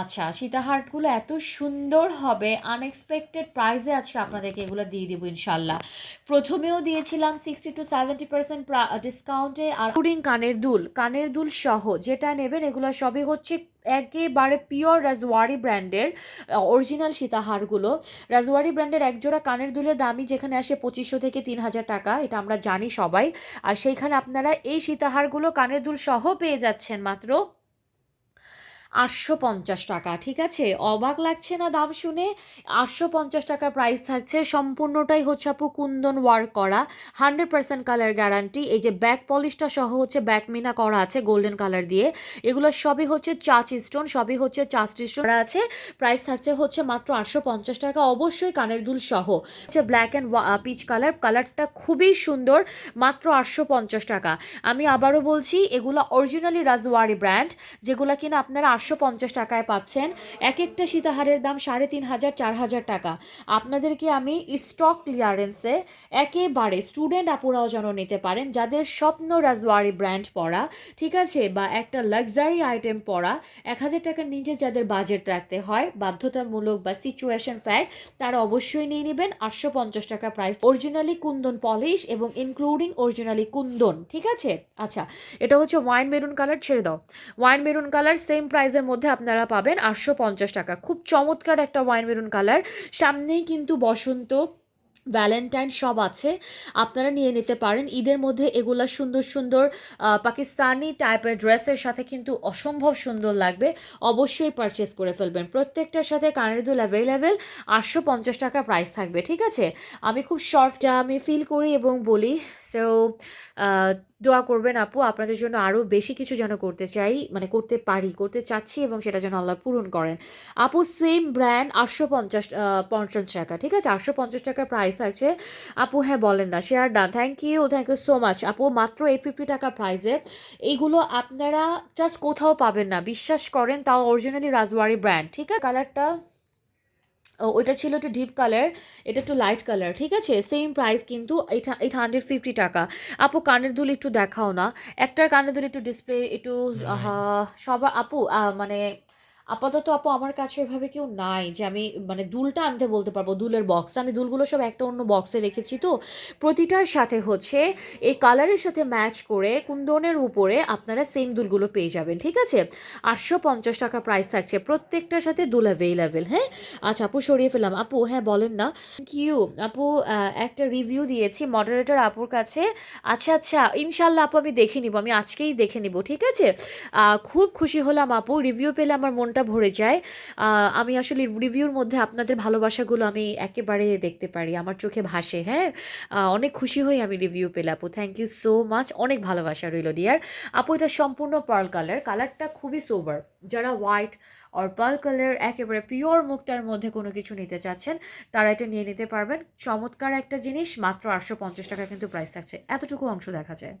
আচ্ছা সীতাহারগুলো এত সুন্দর হবে আনএক্সপেক্টেড প্রাইসে আজকে আপনাদেরকে এগুলো দিয়ে দিব ইনশাল্লাহ। প্রথমেও দিয়েছিলাম সিক্সটি টু সেভেন্টি পার্সেন্ট ডিসকাউন্টে আর পুডিং কানের দুল। কানের দুল সহ যেটা নেবেন, এগুলো সবই হচ্ছে একেবারে পিওর রাজওয়ারি ব্র্যান্ডের অরিজিনাল সীতাহারগুলো রাজওয়ারি ব্র্যান্ডের একজোড়া কানের দুলের দামই যেখানে আসে পঁচিশশো থেকে তিন হাজার টাকা, এটা আমরা জানি সবাই। আর সেইখানে আপনারা এই সীতাহারগুলো কানের দুল সহ পেয়ে যাচ্ছেন মাত্র আটশো পঞ্চাশ টাকা, ঠিক আছে? অবাক লাগছে না দাম শুনে? আটশো পঞ্চাশ টাকা প্রাইস থাকছে। সম্পূর্ণটাই হচ্ছে আপু কুন্দন ওয়ার্ক করা। হান্ড্রেড পার্সেন্ট কালার গ্যারান্টি এই যে ব্যাক পলিশটা সহ হচ্ছে ব্যাক মিনা করা আছে গোল্ডেন কালার দিয়ে। এগুলো সবই হচ্ছে চাচ স্টোন সবই হচ্ছে চাচ স্টোন আছে। প্রাইস থাকছে হচ্ছে মাত্র আটশো পঞ্চাশ টাকা। অবশ্যই কানের দুল সহ। হচ্ছে ব্ল্যাক অ্যান্ড পিচ কালার কালারটা খুবই সুন্দর। মাত্র আটশো পঞ্চাশ টাকা। আমি আবারও বলছি, এগুলো অরিজিনালি রাজওয়ারি ব্র্যান্ড যেগুলো কিনা আপনারা আটশো পঞ্চাশ টাকায় পাচ্ছেন। এক একটা সীতাহারের দাম সাড়ে তিন হাজার, চার হাজার টাকা। আপনাদেরকে আমি স্টক ক্লিয়ারেন্সে একেবারে স্টুডেন্ট আপুরাও যেন নিতে পারেন, যাদের স্বপ্ন রাজওয়ারি ব্র্যান্ড পরা, ঠিক আছে, বা একটা লাক্সারি আইটেম পরা, এক হাজার টাকার নিচে যাদের বাজেট রাখতে হয়, বাধ্যতামূলক বা সিচুয়েশন ফ্যাক্ট তারা অবশ্যই নিয়ে নেবেন আটশো পঞ্চাশ টাকা প্রাইস অরিজিনালি কুন্দন পলিশ এবং ইনক্লুডিং অরিজিনালি কুন্দন, ঠিক আছে? আচ্ছা এটা হচ্ছে ওয়াইন মেরুন কালার ছেড়ে দাও। ওয়াইন মেরুন কালার সেম প্রাইসের মধ্যে আপনারা পাবেন আটশো পঞ্চাশ টাকা। খুব চমৎকার একটা ওয়াইন মেরুন কালার সামনেই কিন্তু বসন্ত ভ্যালেন্টাইন সব আছে। আপনারা নিয়ে নিতে পারেন। ঈদের মধ্যে এগুলা সুন্দর সুন্দর পাকিস্তানি টাইপের ড্রেসের সাথে কিন্তু অসম্ভব সুন্দর লাগবে। অবশ্যই পারচেস করে ফেলবেন। প্রত্যেকটার সাথে কানের দুল অ্যাভেলেবেল আটশো পঞ্চাশ টাকা প্রাইস থাকবে, ঠিক আছে? আমি খুব শর্টটা আমি ফিল করি এবং বলি। সো দোয়া করবেন আপু, আপনাদের জন্য আরও বেশি কিছু যেন করতে চাই মানে করতে পারি, করতে চাচ্ছি এবং সেটা যেন আল্লাহ পূরণ করেন। আপু সেম ব্র্যান্ড আটশো পঞ্চাশ পঞ্চাশ টাকা, ঠিক আছে? আটশো পঞ্চাশ টাকার প্রাইস আছে। আপু হ্যাঁ বলেন না share done thank you thank you so much আপু, মাত্র এইট ফিফটি টাকা প্রাইসে এইগুলো আপনারা জাস্ট কোথাও পাবেন না, বিশ্বাস করেন, তাও অরিজিনালি রাজওয়ারি ব্র্যান্ড ঠিক আছে? কালারটা ওইটা ছিল একটু ডিপ কালার এটা একটু লাইট কালার ঠিক আছে? সেম প্রাইস কিন্তু এইট এইট হান্ড্রেড ফিফটি টাকা। আপু কানের দুল একটু দেখাও না। একটার কানের দুল একটু ডিসপ্লে একটু সবার আপু মানে আপাতত আপু আমার কাছে এভাবে কেউ নাই যে আমি মানে দুলটা আনতে বলতে পারব, দুলের বক্সটা আমি দুলগুলো সব একটা অন্য বক্সে রেখেছি তো। প্রতিটার সাথে হচ্ছে এই কালারের সাথে ম্যাচ করে কুন্দনের উপরে আপনারা সেম দুলগুলো পেয়ে যাবেন, ঠিক আছে? আটশো পঞ্চাশ টাকা প্রাইস থাকছে, প্রত্যেকটার সাথে দুল অ্যাভেলেবেল হ্যাঁ? আচ্ছা আপু সরিয়ে ফেলাম আপু হ্যাঁ বলেন না। কিউ আপু একটা রিভিউ দিয়েছি মডারেটর আপুর কাছে। আচ্ছা আচ্ছা ইনশাল্লাহ আপু আমি দেখে নিব, আমি আজকেই দেখে নিব, ঠিক আছে? খুব খুশি হলাম আপু রিভিউ পেলে আমার মনটা ভরে যায়। আমি আসলে রিভিউর মধ্যে আপনাদের ভালোবাসাগুলো আমি একেবারে দেখতে পারি। আমার চোখে ভাসে হ্যাঁ? অনেক খুশি হই আমি রিভিউ পেলে আপু থ্যাংক ইউ সো মাচ অনেক ভালোবাসা রইল ডিয়ার আপু, এটা সম্পূর্ণ পার্ল কালার কালারটা খুবই সোবার যারা হোয়াইট আর পার্ল কালার একেবারে পিওর মুক্তার মধ্যে কোনো কিছু নিতে চাচ্ছেন, তারা এটা নিয়ে নিতে পারবেন। চমৎকার একটা জিনিস। মাত্র আটশো পঞ্চাশ টাকা কিন্তু প্রাইস থাকছে। এতটুকু অংশ দেখা যায়।